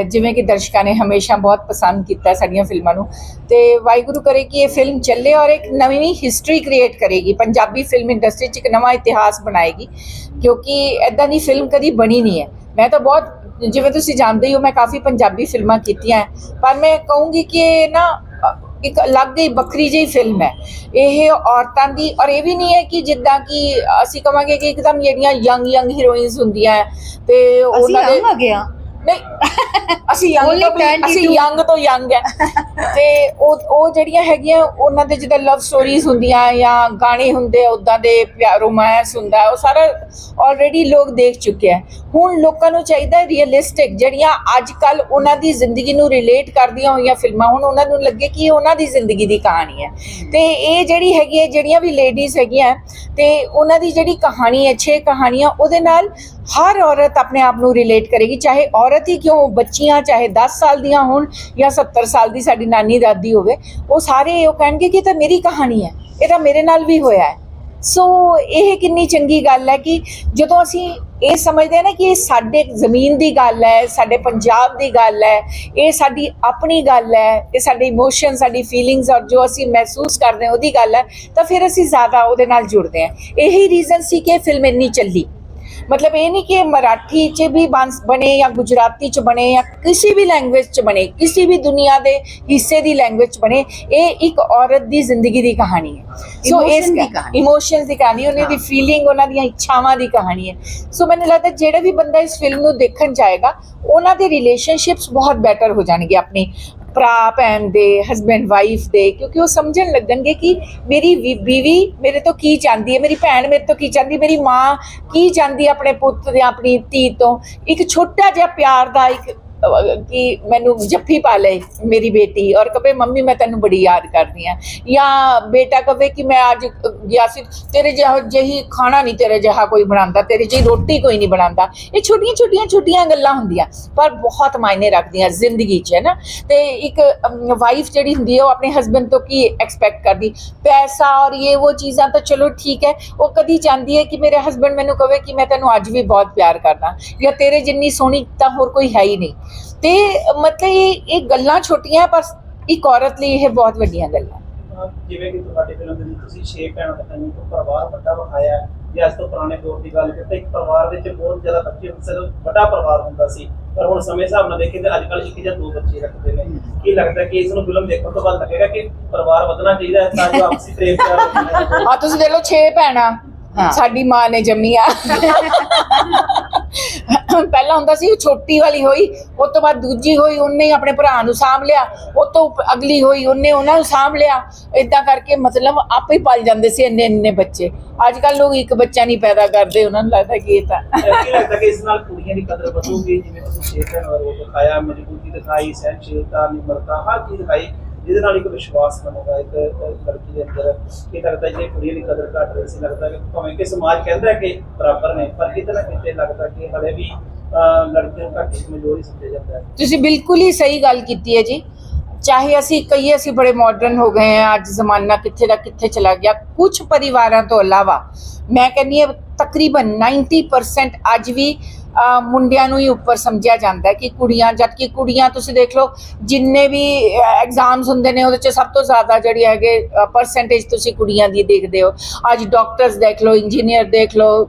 Speaker 2: ਜਿਵੇਂ ਕਿ ਦਰਸ਼ਕਾਂ ਨੇ ਹਮੇਸ਼ਾ ਬਹੁਤ ਪਸੰਦ ਕੀਤਾ ਸਾਡੀਆਂ ਫਿਲਮਾਂ ਨੂੰ। ਤੇ ਵਾਹਿਗੁਰੂ ਕਰੇ ਕਿ ਇਹ ਫਿਲਮ ਚੱਲੇ ਔਰ ਇੱਕ ਨਵੀਂ ਹਿਸਟਰੀ ਕ੍ਰੀਏਟ ਕਰੇਗੀ। ਪੰਜਾਬੀ ਫਿਲਮ ਇੰਡਸਟਰੀ 'ਚ ਇੱਕ ਨਵਾਂ ਇਤਿਹਾਸ ਬਣਾਏਗੀ। ਕਿਉਂਕਿ ਐਦਾਂ ਦੀ ਫਿਲਮ ਕਦੀ ਬਣੀ ਨਹੀਂ ਹੈ। ਮੈਂ ਤਾਂ ਬਹੁਤ ਜਿਵੇਂ ਤੁਸੀਂ ਜਾਣਦੇ ਹੀ ਹੋ ਮੈਂ ਕਾਫੀ ਪੰਜਾਬੀ ਫਿਲਮਾਂ ਕੀਤੀਆਂ ਪਰ ਮੈਂ ਕਹੂੰਗੀ ਕਿ ਨਾ ਇੱਕ ਅਲੱਗ ਹੀ ਵੱਖਰੀ ਜਿਹੀ ਫਿਲਮ ਹੈ। ਇਹ ਔਰਤਾਂ ਦੀ ਔਰ ਇਹ ਵੀ ਨਹੀਂ ਹੈ ਕਿ ਜਿੱਦਾਂ ਕਿ ਅਸੀਂ ਕਵਾਂਗੇ ਕਿ ਇੱਕਦਮ ਜਿਹੜੀਆਂ ਯੰਗ ਯੰਗ ਹੀਰੋਇਨਸ ਹੁੰਦੀਆਂ ਹੈ ਤੇ
Speaker 5: ਅਸੀਂ
Speaker 2: ਉਹਨਾਂ ਦੇ
Speaker 5: ਅੰਗ ਆ ਗਿਆ
Speaker 2: ਨਹੀਂ ਅਸੀਂ ਯੰਗ
Speaker 5: Only
Speaker 2: ਤੋਂ ਵੀ
Speaker 5: 22
Speaker 2: ਅਸੀਂ ਯੰਗ ਤੋਂ ਯੰਗ ਹੈ। ਤੇ ਉਹ ਉਹ ਜਿਹੜੀਆਂ ਹੈਗੀਆਂ ਉਹਨਾਂ ਦੇ ਜਿੱਦਾਂ ਲਵ ਸਟੋਰੀਜ਼ ਹੁੰਦੀਆਂ ਜਾਂ ਗਾਣੇ ਹੁੰਦੇ ਉਦਾਂ ਦੇ ਰੋਮਾਂਸ ਹੁੰਦਾ ਉਹ ਸਾਰਾ ਆਲਰੇਡੀ ਲੋਕ ਦੇਖ ਚੁੱਕੇ ਆ। ਹੁਣ ਲੋਕਾਂ ਨੂੰ ਚਾਹੀਦਾ ਰੀਅਲਿਸਟਿਕ ਜਿਹੜੀਆਂ ਅੱਜ ਕੱਲ ਉਹਨਾਂ ਦੀ ਜ਼ਿੰਦਗੀ ਨੂੰ ਰਿਲੇਟ ਕਰਦੀਆਂ ਹੋਈਆਂ ਫਿਲਮਾਂ। ਹੁਣ ਉਹਨਾਂ ਨੂੰ ਲੱਗੇ ਕਿ ਇਹ ਉਹਨਾਂ ਦੀ ਜ਼ਿੰਦਗੀ ਦੀ ਕਹਾਣੀ ਹੈ। ਤੇ ਇਹ ਜਿਹੜੀ ਹੈਗੀ ਹੈ, ਜਿਹੜੀਆਂ ਵੀ ਲੇਡੀਜ਼ ਹੈਗੀਆਂ, ਤੇ ਉਹਨਾਂ ਦੀ ਜਿਹੜੀ ਕਹਾਣੀ ਹੈ, ਛੇ ਕਹਾਣੀਆਂ, ਉਹਦੇ ਨਾਲ ਹਰ ਔਰਤ ਆਪਣੇ ਆਪ ਨੂੰ ਰਿਲੇਟ ਕਰੇਗੀ। ਚਾਹੇ ਔਰਤ ਹੀ ਕਿਉਂ ਬੱਚੀਆਂ, ਚਾਹੇ 10 ਸਾਲ ਦੀਆਂ ਹੋਣ ਜਾਂ 70 ਸਾਲ ਦੀ ਸਾਡੀ ਨਾਨੀ ਦਾਦੀ ਹੋਵੇ, ਉਹ ਸਾਰੇ ਉਹ ਕਹਿਣਗੇ ਕਿ ਇਹ ਤਾਂ ਮੇਰੀ ਕਹਾਣੀ ਹੈ, ਇਹ ਤਾਂ ਮੇਰੇ ਨਾਲ ਵੀ ਹੋਇਆ ਹੈ। ਸੋ ਇਹ ਕਿੰਨੀ ਚੰਗੀ ਗੱਲ ਹੈ ਕਿ ਜਦੋਂ ਅਸੀਂ ਇਹ ਸਮਝਦੇ ਹਾਂ ਨਾ ਕਿ ਇਹ ਸਾਡੇ ਜ਼ਮੀਨ ਦੀ ਗੱਲ ਹੈ, ਸਾਡੇ ਪੰਜਾਬ ਦੀ ਗੱਲ ਹੈ, ਇਹ ਸਾਡੀ ਆਪਣੀ ਗੱਲ ਹੈ, ਇਹ ਸਾਡੇ ਇਮੋਸ਼ਨ ਸਾਡੀ ਫੀਲਿੰਗਸ ਔਰ ਜੋ ਅਸੀਂ ਮਹਿਸੂਸ ਕਰਦੇ ਹਾਂ ਉਹਦੀ ਗੱਲ ਹੈ, ਤਾਂ ਫਿਰ ਅਸੀਂ ਜ਼ਿਆਦਾ ਉਹਦੇ ਨਾਲ ਜੁੜਦੇ ਹਾਂ। ਇਹੀ ਰੀਜ਼ਨ ਸੀ ਕਿ ਇਹ ਫਿਲਮ ਇੰਨੀ ਚੱਲੀ। ਮਤਲਬ ਇਹ ਨਹੀਂ ਕਿ ਮਰਾਠੀ 'ਚ ਵੀ ਬਣੇ ਜਾਂ ਗੁਜਰਾਤੀ 'ਚ ਬਣੇ ਜਾਂ ਕਿਸੇ ਵੀ ਲੈਂਗੁਏਜ 'ਚ ਬਣੇ ਕਿਸੇ ਵੀ ਦੁਨੀਆ ਦੇ ਹਿੱਸੇ ਦੀ ਲੈਂਗੁਏਜ 'ਚ ਬਣੇ ਇਹ ਇੱਕ ਔਰਤ ਦੀ ਜ਼ਿੰਦਗੀ ਦੀ ਕਹਾਣੀ ਹੈ। ਸੋ ਇਸ
Speaker 5: Emotion ਦੀ ਕਹਾਣੀ।
Speaker 2: ਇਮੋਸ਼ਨਸ ਦੀ ਕਹਾਣੀ ਉਹਨਾਂ ਦੀ ਫੀਲਿੰਗ ਉਹਨਾਂ ਦੀਆਂ ਇੱਛਾਵਾਂ ਦੀ ਕਹਾਣੀ ਹੈ। ਸੋ ਮੈਨੂੰ ਲੱਗਦਾ ਜਿਹੜਾ ਵੀ ਬੰਦਾ ਇਸ ਫਿਲਮ ਨੂੰ ਦੇਖਣ ਜਾਏਗਾ ਉਹਨਾਂ ਦੇ ਰਿਲੇਸ਼ਨਸ਼ਿਪਸ ਬਹੁਤ ਬੈਟਰ ਹੋ ਜਾਣਗੇ ਆਪਣੀ ਭਰਾ, ਭੈਣ ਦੇ ਹਸਬੈਂਡ ਵਾਈਫ ਦੇ, ਕਿਉਂਕਿ ਉਹ ਸਮਝਣ ਲੱਗਣਗੇ ਕਿ ਮੇਰੀ ਵੀ- ਬੀਵੀ ਮੇਰੇ ਤੋਂ ਕੀ ਚਾਹੁੰਦੀ ਹੈ, ਮੇਰੀ ਭੈਣ ਮੇਰੇ ਤੋਂ ਕੀ ਚਾਹੁੰਦੀ ਮੇਰੀ ਮਾਂ ਕੀ ਚਾਹੁੰਦੀ ਆਪਣੇ ਪੁੱਤ ਜਾਂ ਆਪਣੀ ਧੀ ਤੋਂ। ਇੱਕ ਛੋਟਾ ਜਿਹਾ ਪਿਆਰ ਦਾ ਇੱਕ ਕਿ ਮੈਨੂੰ ਜੱਫੀ ਪਾ ਲਏ ਮੇਰੀ ਬੇਟੀ ਔਰ ਕਵੇ ਮੰਮੀ, ਮੈਂ ਤੈਨੂੰ ਬੜੀ ਯਾਦ ਕਰਦੀ ਆ ਜਾਂ ਬੇਟਾ ਕਵੇ ਕਿ ਮੈਂ ਅੱਜ ਗਿਆ ਸੀ ਤੇਰੇ ਜਿਹਾ ਜਿਹੀ ਖਾਣਾ ਨਹੀਂ ਤੇਰੇ ਜਿਹਾ ਕੋਈ ਬਣਾਉਂਦਾ, ਤੇਰੇ ਜਿਹੀ ਰੋਟੀ ਕੋਈ ਨਹੀਂ ਬਣਾਉਂਦਾ। ਇਹ ਛੋਟੀਆਂ ਛੋਟੀਆਂ ਛੋਟੀਆਂ ਗੱਲਾਂ ਹੁੰਦੀਆਂ, ਪਰ ਬਹੁਤ ਮਾਇਨੇ ਰੱਖਦੀਆਂ ਜ਼ਿੰਦਗੀ 'ਚ, ਹੈ ਨਾ। ਤੇ ਇੱਕ ਵਾਈਫ ਜਿਹੜੀ ਹੁੰਦੀ ਹੈ, ਉਹ ਆਪਣੇ ਹਸਬੰਡ ਤੋਂ ਕੀ ਐਕਸਪੈਕਟ ਕਰਦੀ? ਪੈਸਾ ਔਰ ਇਹ ਉਹ ਚੀਜ਼ਾਂ ਤਾਂ ਚਲੋ ਠੀਕ ਹੈ, ਉਹ ਕਦੀ ਚਾਹੁੰਦੀ ਹੈ ਕਿ ਮੇਰੇ ਹਸਬੰਡ ਮੈਨੂੰ ਕਹੇ ਕਿ ਮੈਂ ਤੈਨੂੰ ਅੱਜ ਵੀ ਬਹੁਤ ਪਿਆਰ ਕਰਦਾ, ਜਾਂ ਤੇਰੇ ਜਿੰਨੀ ਸੋਹਣੀ ਤਾਂ ਹੋਰ ਕੋਈ ਹੈ ਹੀ ਨਹੀਂ। ਤੇ ਮਤਲਬ ਇਹ ਇਹ ਗੱਲਾਂ ਛੋਟੀਆਂ ਪਰ ਇੱਕ ਔਰਤ ਲਈ ਇਹ ਬਹੁਤ ਵੱਡੀਆਂ ਗੱਲਾਂ।
Speaker 4: ਜਿਵੇਂ ਕਿ ਤੁਹਾਡੀ ਫਿਲਮ ਦੇ ਵਿੱਚ ਤੁਸੀਂ ਛੇ ਭੈਣਾਂ ਦਾ ਤੈਨੂੰ ਇੱਕ ਪਰਿਵਾਰ ਵੱਡਾ ਵਿਖਾਇਆ ਹੈ। ਜੇ ਅੱਜ ਤੋਂ ਪੁਰਾਣੇ ਦੌਰ ਦੀ ਗੱਲ ਕਰੀਏ ਤਾਂ ਇੱਕ ਪਰਿਵਾਰ ਵਿੱਚ ਬਹੁਤ ਜ਼ਿਆਦਾ ਬੱਚੇ ਹੁੰਦੇ ਸਨ ਵੱਡਾ ਪਰਿਵਾਰ ਹੁੰਦਾ ਸੀ। ਪਰ ਹੁਣ ਸਮੇਂ ਹਿਸਾਬ ਨਾਲ ਦੇਖੀਏ ਤਾਂ ਅੱਜ ਇੱਕ ਜਾਂ ਦੋ ਬੱਚੇ ਰੱਖਦੇ ਨੇ। ਕੀ ਲੱਗਦਾ ਕਿ ਇਸ ਨੂੰ ਫਿਲਮ ਦੇਖਣ ਤੋਂ ਬਾਅਦ ਲੱਗੇਗਾ ਕਿ ਪਰਿਵਾਰ ਵਧਣਾ ਚਾਹੀਦਾ ਹੈ ਤਾਂ ਜੋ ਆਪਸੀ ਪ੍ਰੇਮ ਪਿਆਰ
Speaker 2: ਆ ਤੁਸੀਂ ਦੇਖ ਲਓ 6 ਭੈਣਾਂ। ਸਾਡੀ ਮਾਂ ਨੇ ਜੰਮੀਆਂ ਪਹਿਲਾਂ ਹੁੰਦਾ ਸੀ ਛੋਟੀ ਵਾਲੀ ਹੋਈ ਉਸ ਤੋਂ ਬਾਅਦ ਦੂਜੀ ਹੋਈ, ਉਹਨੇ ਆਪਣੇ ਭਰਾ ਨੂੰ ਸਾਂਭ ਲਿਆ, ਉਹ ਤੋਂ ਅਗਲੀ ਹੋਈ, ਉਹਨੇ ਉਹਨਾਂ ਨੂੰ ਸਾਂਭ ਲਿਆ। ਇਦਾਂ ਕਰਕੇ ਮਤਲਬ ਆਪੇ ਹੀ ਪਲ ਜਾਂਦੇ ਸੀ ਇੰਨੇ ਇੰਨੇ ਬੱਚੇ। ਅੱਜ ਕੱਲ ਲੋਕ ਇੱਕ ਬੱਚਾ ਨਹੀਂ ਪੈਦਾ ਕਰਦੇ, ਉਹਨਾਂ ਨੂੰ ਲੱਗਦਾ ਕਿ ਇਹ ਤਾਂ
Speaker 4: ਕੀ ਲੱਗਦਾ ਕਿ ਇਸ ਨਾਲ ਕੁੜੀਆਂ ਦੀ ਕਦਰ ਵਧੂਗੀ? ਜਿਵੇਂ ਤੁਸੀਂ ਛੇ ਭੈਣਾਂ ਦਾ ਦਿਖਾਇਆ, ਮਜ਼ਬੂਤੀ ਦਿਖਾਈ ਸਹਿਨਸ਼ੀਲਤਾ ਨਿਮਰਤਾ, ਹਰ ਚੀਜ਼ ਦਿਖਾਈ। ਜਿਹਦੇ ਨਾਲ ਇੱਕ ਵਿਸ਼ਵਾਸ ਬਣੇਗਾ ਇੱਕ ਅਹ, ਲੜਕੀ ਦੇ ਅੰਦਰ ਕੀ ਲੱਗਦਾ ਜਿਹੜੀ ਕੁੜੀਆਂ ਦੀ ਕਦਰ ਘੱਟ ਰਹੀ ਸੀ ਲੱਗਦਾ ਕਿ ਭਾਵੇਂ ਕਿ ਸਮਾਜ ਕਹਿੰਦਾ ਹੈ ਕਿ ਬਰਾਬਰ ਨੇ ਪਰ ਕਿਤੇ ਨਾ ਕਿਤੇ ਲੱਗਦਾ ਕਿ ਹਲੇ ਵੀ ਅਹ, ਲੜਕੀਆਂ ਨੂੰ ਘੱਟ ਕਮਜ਼ੋਰੀ ਸਮਝਿਆ ਜਾਂਦਾ ਹੈ
Speaker 2: ਤੁਸੀਂ ਬਿਲਕੁਲ ਹੀ ਸਹੀ ਗੱਲ ਕੀਤੀ ਹੈ ਜੀ ਚਾਹੇ ਅਸੀਂ ਕਹੀਏ ਅਸੀਂ ਬੜੇ ਮਾਡਰਨ ਹੋ ਗਏ ਹਾਂ ਅੱਜ ਜ਼ਮਾਨਾ ਕਿੱਥੇ ਦਾ ਕਿੱਥੇ ਚਲਾ ਗਿਆ ਕੁਝ ਪਰਿਵਾਰਾਂ ਤੋਂ ਇਲਾਵਾ ਮੈਂ ਕਹਿੰਦੀ ਹਾਂ ਤਕਰੀਬਨ 90% ਅੱਜ ਵੀ ਅਹ, ਮੁੰਡਿਆਂ ਨੂੰ ਹੀ ਉੱਪਰ ਸਮਝਿਆ ਜਾਂਦਾ ਹੈ ਕਿ ਕੁੜੀਆਂ, ਜਦ ਕਿ ਕੁੜੀਆਂ ਤੁਸੀਂ ਦੇਖ ਲਓ, ਜਿੰਨੇ ਵੀ ਐਗਜ਼ਾਮਸ ਹੁੰਦੇ ਨੇ, ਉਹਦੇ ਚ ਸਭ ਤੋਂ ਜ਼ਿਆਦਾ ਜਿਹੜੀ ਹੈਗੇ ਪਰਸੈਂਟੇਜ ਤੁਸੀਂ ਕੁੜੀਆਂ ਦੀ ਦੇਖਦੇ ਹੋ। ਅੱਜ ਡਾਕਟਰਸ ਦੇਖ ਲਓ ਇੰਜੀਨੀਅਰ ਦੇਖ ਲਓ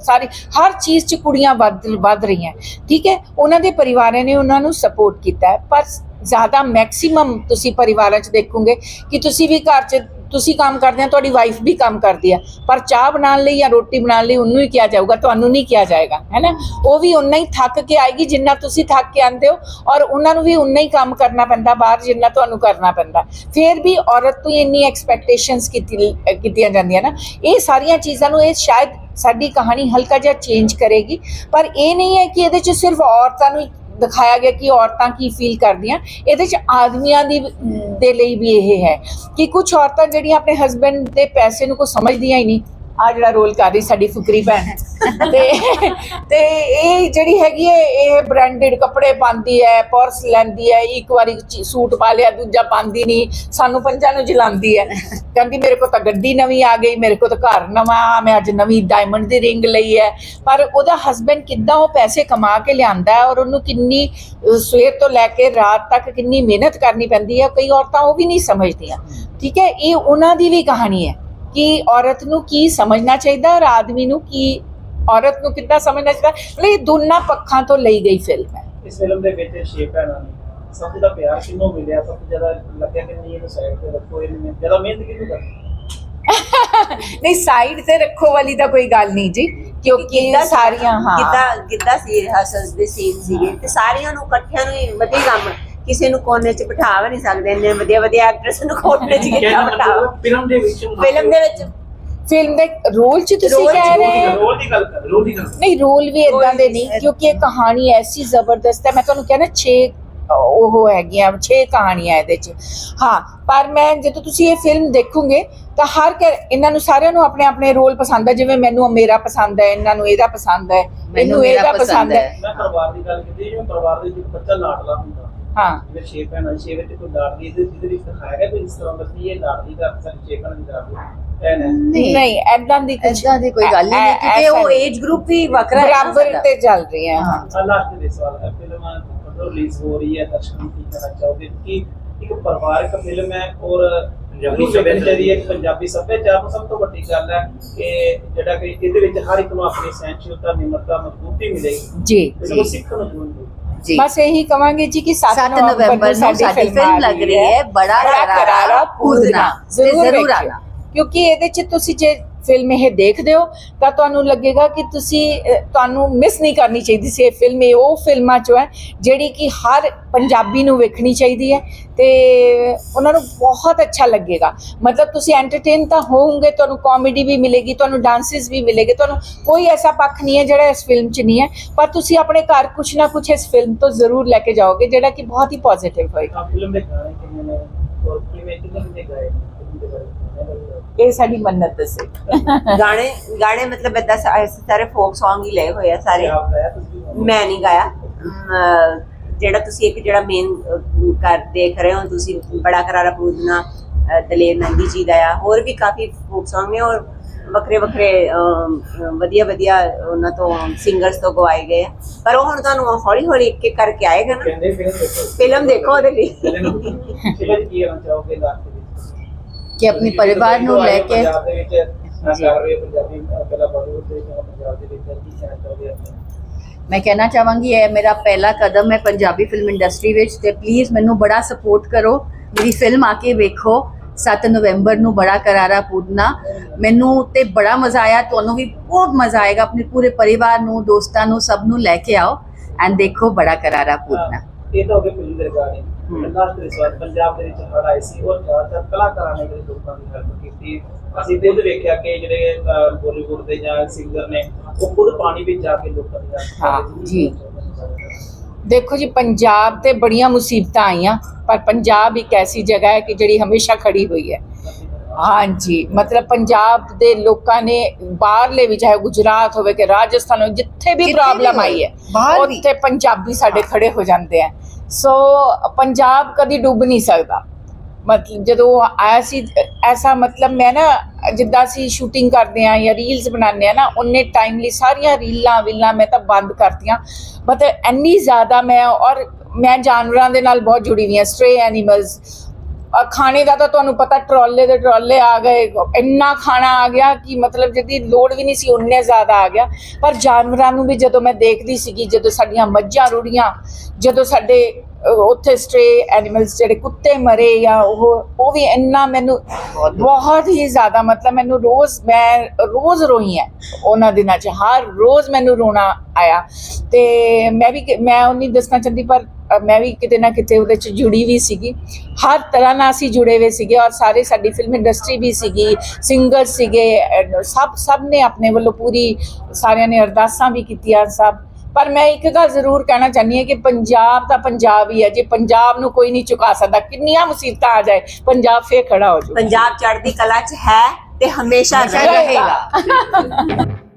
Speaker 2: ਸਾਰੀ, ਹਰ ਚੀਜ਼ 'ਚ ਕੁੜੀਆਂ ਵੱਧ ਵੱਧ ਰਹੀਆਂ। ਠੀਕ ਹੈ? ਉਹਨਾਂ ਦੇ ਪਰਿਵਾਰਾਂ ਨੇ ਉਹਨਾਂ ਨੂੰ ਸਪੋਰਟ ਕੀਤਾ ਪਰ ਜ਼ਿਆਦਾ ਮੈਕਸਿਮਮ ਤੁਸੀਂ ਪਰਿਵਾਰਾਂ 'ਚ ਦੇਖੋਗੇ ਕਿ ਤੁਸੀਂ ਵੀ ਘਰ 'ਚ ਤੁਸੀਂ ਕੰਮ ਕਰਦੇ ਆ ਤੁਹਾਡੀ ਵਾਈਫ ਵੀ ਕੰਮ ਕਰਦੀ ਆ ਪਰ ਚਾਹ ਬਣਾਉਣ ਲਈ ਜਾਂ ਰੋਟੀ ਬਣਾਉਣ ਲਈ ਉਹਨੂੰ ਹੀ ਕਿਹਾ ਜਾਊਗਾ, ਤੁਹਾਨੂੰ ਨਹੀਂ ਕਿਹਾ ਜਾਏਗਾ ਹੈਨਾ ਉਹ ਵੀ ਉਨਾ ਹੀ ਥੱਕ ਕੇ ਆਏਗੀ ਜਿੰਨਾ ਤੁਸੀਂ ਥੱਕ ਕੇ ਆਉਂਦੇ ਹੋ ਔਰ ਉਹਨਾਂ ਨੂੰ ਵੀ ਉਨਾ ਹੀ ਕੰਮ ਕਰਨਾ ਪੈਂਦਾ, ਬਾਹਰ ਜਿੰਨਾ ਤੁਹਾਨੂੰ ਕਰਨਾ ਪੈਂਦਾ। ਫਿਰ ਵੀ ਔਰਤ ਤੋਂ ਹੀ ਇੰਨੀ ਐਕਸਪੈਕਟੇਸ਼ਨਸ ਕੀਤੀਆਂ ਜਾਂਦੀਆਂ ਨਾ। ਇਹ ਸਾਰੀਆਂ ਚੀਜ਼ਾਂ ਨੂੰ ਇਹ ਸ਼ਾਇਦ ਸਾਡੀ ਕਹਾਣੀ ਹਲਕਾ ਜਿਹਾ ਚੇਂਜ ਕਰੇਗੀ। ਪਰ ਇਹ ਨਹੀਂ ਹੈ ਕਿ ਇਹਦੇ 'ਚ ਸਿਰਫ ਔਰਤਾਂ ਨੂੰ ਦਿਖਾਇਆ ਗਿਆ ਕਿ ਔਰਤਾਂ ਕੀ ਫੀਲ ਕਰਦੀਆਂ। ਇਹਦੇ 'ਚ ਆਦਮੀਆਂ ਦੀ ਦੇ ਲਈ ਵੀ ਇਹ ਹੈ ਕਿ ਕੁਝ ਔਰਤਾਂ ਜਿਹੜੀਆਂ ਆਪਣੇ ਹਸਬੰਡ ਦੇ ਪੈਸੇ ਨੂੰ ਕੋ ਸਮਝਦੀਆਂ ਹੀ ਨਹੀਂ ਆ ਜਿਹੜਾ ਰੋਲ ਕਰ ਰਹੀ ਸਾਡੀ ਫੁਕਰੀ ਭੈਣ। ਹੈ ਤੇ ਤੇ ਇਹ ਜਿਹੜੀ ਹੈਗੀ ਹੈ ਇਹ ਬ੍ਰਾਂਡਡ ਕੱਪੜੇ ਪਾਉਂਦੀ ਹੈ ਪਰਸ ਲੈਂਦੀ ਹੈ ਇੱਕ ਵਾਰੀ ਸੂਟ ਪਾ ਲਿਆ, ਦੂਜਾ ਪਾਉਂਦੀ ਨਹੀਂ, ਸਾਨੂੰ ਪੰਜਾਂ ਨੂੰ ਜਲਾਉਂਦੀ ਹੈ ਕਹਿੰਦੀ ਮੇਰੇ ਕੋਲ ਤਾਂ ਗੱਡੀ ਨਵੀਂ ਆ ਗਈ, ਮੇਰੇ ਕੋਲ ਤਾਂ ਘਰ ਨਵਾਂ, ਮੈਂ ਅੱਜ ਨਵੀਂ ਡਾਇਮੰਡ ਦੀ ਰਿੰਗ ਲਈ ਹੈ ਪਰ ਉਹਦਾ ਹਸਬੰਡ ਕਿੱਦਾਂ ਉਹ ਪੈਸੇ ਕਮਾ ਕੇ ਲਿਆਂਦਾ ਹੈ ਔਰ ਉਹਨੂੰ ਕਿੰਨੀ ਸਵੇਰ ਤੋਂ ਲੈ ਕੇ ਰਾਤ ਤੱਕ ਕਿੰਨੀ ਮਿਹਨਤ ਕਰਨੀ ਪੈਂਦੀ ਹੈ, ਕਈ ਔਰਤਾਂ ਉਹ ਵੀ ਨਹੀਂ ਸਮਝਦੀਆਂ। ਠੀਕ ਹੈ, ਇਹ ਉਹਨਾਂ ਦੀ ਵੀ ਕਹਾਣੀ ਹੈ। ਕਿ ਔਰਤ ਨੂੰ ਕੀ ਸਮਝਣਾ ਚਾਹੀਦਾ ਔਰ ਆਦਮੀ ਨੂੰ ਕੀ ਔਰਤ ਨੂੰ ਕਿੱਦਾਂ ਸਮਝਣਾ ਚਾਹੀਦਾ? ਮਤਲਬ ਇਹ ਦੋਨਾਂ ਪੱਖਾਂ ਤੋਂ ਲਈ ਗਈ ਫਿਲਮ ਹੈ।
Speaker 4: ਇਸ ਫਿਲਮ ਦੇ ਵਿੱਚ ਛੇ ਭੈਣਾਂ ਨੇ ਸਭ ਤੋਂ ਜ਼ਿਆਦਾ ਪਿਆਰ ਕਿਹਨੂੰ ਮਿਲਿਆ? ਸਭ ਤੋਂ ਜ਼ਿਆਦਾ ਲੱਗਿਆ ਕਿ ਨਹੀਂ ਇਹਨੂੰ ਸਾਈਡ ਤੇ ਰੱਖੋ ਇਹਨੂੰ ਜ਼ਿਆਦਾ ਮਿਹਨਤ ਕਿਹਨੂੰ ਕਰਨੀ?
Speaker 2: ਨਹੀਂ ਸਾਈਡ ਤੇ ਰੱਖੋ ਵਾਲੀ ਤਾਂ ਕੋਈ ਗੱਲ ਨਹੀਂ ਜੀ ਕਿਉਂਕਿ ਸਾਰੀਆਂ ਹਾਂ।
Speaker 3: ਗਿੱਧਾ ਗਿੱਧਾ ਸੀ ਰਿਹਰਸਲਸ ਦੇ ਸੀਨ ਸੀਗੇ? ਤੇ ਸਾਰਿਆਂ ਨੂੰ ਇਕੱਠਿਆਂ ਨੂੰ ਹੀ ਵਧੀਆ ਕੰਮ ਕਿਸੇ ਨੂੰ ਕੋਨੇ 'ਚ ਬਿਠਾ ਵੀ ਨਹੀਂ ਸਕਦੇ ਇੰਨੇ ਵਧੀਆ ਵਧੀਆ ਐਕਟਰਸ ਨੂੰ ਕੋਨੇ 'ਚ ਕਿੱਦਾਂ ਬਿਠਾਓ
Speaker 4: ਫਿਲਮ ਦੇ ਵਿੱਚ
Speaker 3: ਫਿਲਮ ਦੇ ਵਿੱਚ।
Speaker 2: ਫਿਲਮ ਦੇ ਰੋਲ 'ਚ ਤੁਸੀਂ
Speaker 3: 'ਚ
Speaker 2: ਕਹਿ ਰਹੇ ਹੋ?
Speaker 4: ਰੋਲ ਦੀ ਗੱਲ ਕਰ ਰੋਲ ਦੀ ਗੱਲ ਕਰ।
Speaker 2: ਨਹੀਂ ਰੋਲ ਵੀ ਇਦਾਂ ਦੇ ਨਹੀਂ ਕਿਉਂਕਿ ਇਹ ਕਹਾਣੀ ਐਸੀ ਜ਼ਬਰਦਸਤ ਹੈ ਮੈਂ ਤੁਹਾਨੂੰ ਕਿਹਾ ਨਾ 6 ਉਹ ਹੈਗੀਆਂ 6 ਕਹਾਣੀਆਂ ਇਹਦੇ 'ਚ। ਹਾਂ ਪਰ ਮੈਂ ਜਦੋਂ ਤੁਸੀਂ ਇਹ ਫਿਲਮ ਦੇਖੋਗੇ ਤਾਂ ਹਰ ਕੇ ਇਹਨਾਂ ਨੂੰ ਸਾਰਿਆਂ ਨੂੰ ਆਪਣੇ ਆਪਣੇ ਰੋਲ ਪਸੰਦ ਹੈ ਜਿਵੇਂ ਮੈਨੂੰ ਮੇਰਾ ਪਸੰਦ ਹੈ ਇਹਨਾਂ ਨੂੰ ਇਹਦਾ ਪਸੰਦ ਹੈ
Speaker 5: ਮੈਨੂੰ
Speaker 2: ਇਹਨੂੰ
Speaker 5: ਮੇਰਾ
Speaker 2: ਇਹਦਾ ਪਸੰਦ
Speaker 5: ਪਸੰਦ
Speaker 2: ਹੈ।
Speaker 5: ਹੈ।
Speaker 4: ਮੈਂ ਪਰਿਵਾਰ ਦੀ ਗੱਲ ਕੀਤੀ ਜਿਵੇਂ ਪਰਿਵਾਰ ਦੇ ਵਿੱਚ ਬੱਚਾ ਲਾਡਲਾ ਹੁੰਦਾ।
Speaker 2: ਹਾਂ।
Speaker 4: ਜਿਵੇਂ ਛੇ ਭੈਣਾਂ ਛੇ ਵਿੱਚ ਕੋਈ ਲਾਡਲੀ ਦੇ ਜਿਹਦੇ ਵਿੱਚ ਦਿਖਾਇਆ ਗਿਆ ਕੋਈ ਇਸ ਤਰ੍ਹਾਂ ਦਾ ਕਿ ਇਹ ਲਾਡਲੀ ਦਾ ਅਕਸਰ ਛੇ ਭੈਣਾਂ ਦੀ ਲਾਡਲੀ ਭੈਣ ਹੈ।
Speaker 2: ਨਹੀਂ। ਐਦਾਂ ਦੀ ਕੁਛ-
Speaker 5: ਏਦਾਂ ਦੀ ਕੋਈ ਗੱਲ ਹੀ ਨਹੀਂ ਕਿਉਂਕਿ ਉਹ। ਏਜ ਗਰੁੱਪ ਹੀ ਵੱਖਰਾ
Speaker 2: ਬਰਾਬਰ। ਤੇ ਚੱਲ ਰਹੀ ਹੈ। ਹਾਂ।
Speaker 4: ਲਾਸਟ ਦੇ ਸਵਾਲ ਹੈ ਫਿਲਮ ਕਦੋਂ ਰਿਲੀਜ਼ ਹੋ ਰਹੀ ਹੈ ਦਰਸ਼ਕਾਂ ਨੂੰ ਕੀ ਕਹਿਣਾ ਚਾਹੋਗੇ? ਕਿ ਇੱਕ ਪਰਿਵਾਰਕ ਫਿਲਮ ਹੈ ਔਰ ਪੰਜਾਬੀ ਸੱਭਿਆਚਾਰ। ਦੀ ਇੱਕ ਪੰਜਾਬੀ ਸੱਭਿਆਚਾਰ ਨੂੰ ਸਭ ਤੋਂ ਵੱਡੀ ਗੱਲ ਹੈ ਕਿ ਜਿਹੜਾ ਕਿ ਇਹਦੇ ਵਿੱਚ ਹਰ ਇੱਕ ਨੂੰ ਆਪਣੀ ਸਹਿਨਸ਼ੀਲਤਾ ਨਿਮਰਤਾ ਮਜ਼ਬੂਤੀ ਮਿਲੇਗੀ।
Speaker 2: ਜੀ।
Speaker 4: ਸਿੱਖਣ ਨੂੰ ਮਿਲੇਗੀ
Speaker 5: ਜੀ।
Speaker 2: ਬਸ ਇਹੀ ਕਵਾਂਗੇ ਜੀ ਕਿ 7
Speaker 5: 7 ਨਵੰਬਰ ਨੂੰ ਸਾਡੀ ਫਿਲਮ ਲੱਗ ਰਹੀ ਹੈ। ਬੜਾ ਕਰਾਰਾ ਪੂਦਨਾ ਜ਼ਰੂਰ ਆਣਾ
Speaker 2: ਕਿਉਂਕਿ ਇਹਦੇ ਚ ਤੁਸੀਂ ਜੇ ਫਿਲਮ ਇਹ ਦੇਖਦੇ ਹੋ, ਤਾਂ ਤੁਹਾਨੂੰ ਲੱਗੇਗਾ ਕਿ ਤੁਸੀਂ ਤੁਹਾਨੂੰ ਮਿਸ ਨਹੀਂ ਕਰਨੀ ਚਾਹੀਦੀ ਸੀ ਇਹ ਫਿਲਮ ਇਹ ਉਹ ਫਿਲਮਾਂ ਚੋਂ ਹੈ, ਜਿਹੜੀ ਕਿ ਹਰ ਪੰਜਾਬੀ ਨੂੰ ਵੇਖਣੀ ਚਾਹੀਦੀ ਹੈ, ਤੇ ਉਹਨਾਂ ਨੂੰ ਬਹੁਤ ਅੱਛਾ ਲੱਗੇਗਾ। ਮਤਲਬ ਤੁਸੀਂ ਐਂਟਰਟੇਨ ਤਾਂ ਹੋਵੋਗੇ, ਤੁਹਾਨੂੰ ਕਾਮੇਡੀ ਵੀ ਮਿਲੇਗੀ, ਤੁਹਾਨੂੰ ਡਾਂਸਿਸ ਵੀ ਮਿਲੇਗੇ, ਤੁਹਾਨੂੰ ਕੋਈ ਐਸਾ ਪੱਖ ਨਹੀਂ ਹੈ ਜਿਹੜਾ ਇਸ ਫਿਲਮ 'ਚ ਨਹੀਂ ਹੈ, ਪਰ ਤੁਸੀਂ ਆਪਣੇ ਘਰ ਕੁਝ ਨਾ ਕੁਝ ਇਸ ਫਿਲਮ ਤੋਂ ਜ਼ਰੂਰ ਲੈ ਕੇ ਜਾਓਗੇ, ਜਿਹੜਾ ਕਿ ਬਹੁਤ ਹੀ ਪੋਜ਼ਿਟਿਵ ਹੋਏਗਾ।
Speaker 4: ਫਿਲਮ ਦੇ ਗਾਣੇ ਕਿੰਨੇ ਨੇ?
Speaker 2: ਇਹ ਸਾਡੀ ਮੰਨਤ ਸੀ
Speaker 3: ਗਾਣੇ ਗਾਣੇ ਮਤਲਬ ਏਦਾਂ ਸਾਰੇ ਫੋਕ Song ਹੀ ਲਏ ਹੋਏ ਆ ਸਾਰੇ। ਮੈਂ ਨਹੀਂ ਗਾਇਆ। ਅਮ, ਜਿਹੜਾ ਤੁਸੀਂ ਇੱਕ ਜਿਹੜਾ ਮੇਨ ਕਰ ਦੇਖ ਰਹੇ ਹੋ ਤੁਸੀਂ ਬੜਾ ਕਰਾਰਾ ਪੂਜਨਾ ਦਲੇਰ ਨੰਦੀ ਜੀ ਦਾ ਆ ਹੋਰ ਵੀ ਕਾਫੀ ਫੋਕ Song ਨੇ ਔਰ ਵੱਖਰੇ ਵੱਖਰੇ ਵਧੀਆ ਵਧੀਆ ਉਹਨਾਂ ਤੋਂ ਸਿੰਗਰਸ ਤੋਂ ਗਵਾਏ ਗਏ ਪਰ ਉਹ ਹੁਣ ਤੁਹਾਨੂੰ ਹੌਲੀ ਹੌਲੀ ਇੱਕ ਇੱਕ ਕਰਕੇ ਆਏਗਾ ਨਾ।
Speaker 4: ਕਹਿੰਦੇ ਫਿਲਮ ਦੇਖੋ।
Speaker 3: ਫਿਲਮ ਦੇਖੋ ਉਹਦੇ ਲਈ।
Speaker 4: ਫਿਲਮ ਕੀ ਕਰਨਾ ਚਾਹੋਗੇ ਲਾਸਟ ਵਿੱਚ?
Speaker 5: ਕਿ ਆਪਣੇ ਪਰਿਵਾਰ ਨੂੰ ਲੈ ਕੇ
Speaker 4: ਪੰਜਾਬ ਦੇ ਵਿੱਚ ਨਾ ਕਰ ਰਹੇ ਪੰਜਾਬੀ ਅ, ਪਹਿਲਾਂ ਬਾਲੀਵੁੱਡ ਦੇ ਵਿੱਚ ਹੁਣ ਪੰਜਾਬ ਦੇ ਵਿੱਚ ਕੀ ਕਹਿਣਾ ਚਾਹੋਗੇ ਆਪਣੇ?
Speaker 5: ਮੈਂ ਕਹਿਣਾ ਚਾਹਾਂਗੀ ਇਹ ਮੇਰਾ ਪਹਿਲਾ ਕਦਮ ਹੈ ਪੰਜਾਬੀ ਫਿਲਮ ਇੰਡਸਟਰੀ ਵਿੱਚ ਤੇ ਪਲੀਜ਼ ਮੈਨੂੰ ਬੜਾ ਸਪੋਰਟ ਕਰੋ। ਮੇਰੀ ਫਿਲਮ ਆ ਕੇ ਵੇਖੋ। 7 ਨਵੰਬਰ ਨੂੰ ਬੜਾ ਕਰਾਰਾ ਪੂਦਨਾ ਮੈਨੂੰ ਤੇ ਬੜਾ ਮਜ਼ਾ ਆਇਆ ਤੁਹਾਨੂੰ ਵੀ ਬਹੁਤ ਮਜ਼ਾ ਆਏਗਾ ਆਪਣੇ ਪੂਰੇ ਪਰਿਵਾਰ ਨੂੰ ਦੋਸਤਾਂ ਨੂੰ ਸਭ ਨੂੰ ਲੈ ਕੇ ਆਓ। ਐਂਡ ਦੇਖੋ ਬੜਾ ਕਰਾਰਾ ਪੂਦਨਾ
Speaker 4: ਇਹ ਤਾਂ ਹੋ ਗਿਆ ਫਿਲਮ ਦੇ ਰਿਗਾਰਡਿੰਗ। ਲਾਸਟ ਇਸ ਵਾਰ ਪੰਜਾਬ ਦੇ ਵਿੱਚ ਹੜ੍ਹ ਆਏ ਸੀ ਔਰ ਜ਼ਿਆਦਾਤਰ ਕਲਾਕਾਰਾਂ ਨੇ ਜਿਹੜੇ ਲੋਕਾਂ ਦੀ ਹੈਲਪ ਕੀਤੀ। ਅਸੀਂ ਖੁਦ ਵੇਖਿਆ ਕਿ ਜਿਹੜੇ ਬਾਲੀਵੁੱਡ ਦੇ ਜਾਂ ਸਿੰਗਰ ਨੇ ਉਹ ਖੁਦ ਪਾਣੀ ਵਿੱਚ ਜਾ ਕੇ ਲੋਕਾਂ ਦੀ help
Speaker 2: ਹਾਂ,
Speaker 4: ਕਰਦੇ ਸੀ।
Speaker 5: ਜੀ।
Speaker 2: ਦੇਖੋ ਜੀ ਪੰਜਾਬ ਤੇ ਬੜੀਆਂ ਮੁਸੀਬਤਾਂ ਆਈਆਂ ਪਰ ਪੰਜਾਬ ਇੱਕ ਐਸੀ ਜਗ੍ਹਾ ਹੈ ਕਿ ਜਿਹੜੀ ਹਮੇਸ਼ਾ ਖੜੀ ਹੋਈ ਹੈ। ਹਾਂਜੀ ਮਤਲਬ ਪੰਜਾਬ ਦੇ ਲੋਕਾਂ ਨੇ ਬਾਹਰਲੇ ਵੀ ਚਾਹੇ ਗੁਜਰਾਤ ਹੋਵੇ ਕਿ ਰਾਜਸਥਾਨ ਹੋਵੇ ਜਿੱਥੇ ਵੀ ਪ੍ਰੋਬਲਮ ਆਈ ਹੈ। ਉੱਥੇ ਪੰਜਾਬੀ ਸਾਡੇ ਖੜੇ ਹੋ ਜਾਂਦੇ ਆ। ਸੋ ਪੰਜਾਬ ਕਦੀ ਡੁੱਬ ਨਹੀਂ ਸਕਦਾ। ਮਤਲਬ ਜਦੋਂ ਆਇਆ ਸੀ, ਐਸਾ ਮਤਲਬ ਮੈਂ ਨਾ ਜਿੱਦਾਂ ਅਸੀਂ ਸ਼ੂਟਿੰਗ ਕਰਦੇ ਆ ਜਾਂ ਰੀਲਸ ਬਣਾਉਂਦੇ ਆ ਨਾ, ਉਹਨੇ ਟਾਈਮਲੀ ਸਾਰੀਆਂ ਰੀਲਾਂ ਵੀਲਾਂ ਮੈਂ ਤਾਂ ਬੰਦ ਕਰਤੀਆਂ। ਮਤਲਬ ਇੰਨੀ ਜ਼ਿਆਦਾ ਮੈਂ ਔਰ ਮੈਂ ਜਾਨਵਰਾਂ ਦੇ ਨਾਲ ਬਹੁਤ ਜੁੜੀ ਹੋਈ ਹਾਂ ਸਟ੍ਰੇ ਐਨੀਮਲਸ ਖਾਣੇ ਦਾ ਤਾਂ ਤੁਹਾਨੂੰ ਪਤਾ ਟਰਾਲੇ ਦੇ ਟਰਾਲੇ ਆ ਗਏ, ਇੰਨਾ ਖਾਣਾ ਆ ਗਿਆ ਕਿ ਮਤਲਬ ਜਿਹਦੀ ਲੋੜ ਵੀ ਨਹੀਂ ਸੀ ਉਨੇ ਜ਼ਿਆਦਾ ਆ ਗਿਆ। ਪਰ ਜਾਨਵਰਾਂ ਨੂੰ ਵੀ ਜਦੋਂ ਮੈਂ ਦੇਖਦੀ ਸੀਗੀ, ਜਦੋਂ ਸਾਡੀਆਂ ਮੱਝਾਂ ਰੁੜੀਆਂ, ਜਦੋਂ ਸਾਡੇ ਉੱਥੇ ਸਟ੍ਰੇ ਐਨੀਮਲਸ ਜਿਹੜੇ ਕੁੱਤੇ ਮਰੇ ਜਾਂ ਉਹ ਉਹ ਵੀ ਇੰਨਾ ਮੈਨੂੰ ਬਹੁਤ ਹੀ ਜ਼ਿਆਦਾ ਮਤਲਬ ਮੈਨੂੰ ਰੋਜ਼, ਮੈਂ ਰੋਜ਼ ਰੋਈ ਹੈ ਉਹਨਾਂ ਦਿਨਾਂ 'ਚ, ਹਰ ਰੋਜ਼ ਮੈਨੂੰ ਰੋਣਾ ਆਇਆ। ਤੇ ਮੈਂ ਵੀ ਮੈਂ ਉਹ ਨਹੀਂ ਦੱਸਣਾ ਚਾਹੁੰਦੀ, ਪਰ ਮੈਂ ਵੀ ਕਿਤੇ ਨਾ ਕਿਤੇ ਉਹਦੇ 'ਚ ਜੁੜੀ ਵੀ ਸੀਗੀ। ਹਰ ਤਰ੍ਹਾਂ ਨਾਲ ਅਸੀਂ ਜੁੜੇ ਹੋਏ ਸੀਗੇ ਔਰ ਸਾਰੇ ਸਾਡੀ ਫਿਲਮ ਇੰਡਸਟਰੀ ਵੀ ਸੀਗੀ ਸਿੰਗਰ ਸੀਗੇ ਸਭ ਸਭ ਨੇ ਆਪਣੇ ਵੱਲੋਂ ਪੂਰੀ ਸਾਰਿਆਂ ਨੇ ਅਰਦਾਸਾਂ ਵੀ ਕੀਤੀਆਂ ਸਭ। ਪਰ ਮੈਂ ਇੱਕ ਗੱਲ ਜ਼ਰੂਰ ਕਹਿਣਾ ਚਾਹੁੰਦੀ ਹਾਂ ਕਿ ਪੰਜਾਬ ਤਾਂ ਪੰਜਾਬ ਹੀ ਹੈ ਜੇ ਪੰਜਾਬ ਨੂੰ ਕੋਈ ਨਹੀਂ ਚੁਕਾ ਸਕਦਾ ਕਿੰਨੀਆਂ ਮੁਸੀਬਤਾਂ ਆ ਜਾਏ ਪੰਜਾਬ ਫੇਰ ਖੜਾ ਹੋ ਜਾਊ
Speaker 3: ਪੰਜਾਬ ਚੜ੍ਹਦੀ ਕਲਾ 'ਚ ਹੈ ਤੇ ਹਮੇਸ਼ਾ
Speaker 5: ਰਹੇਗਾ।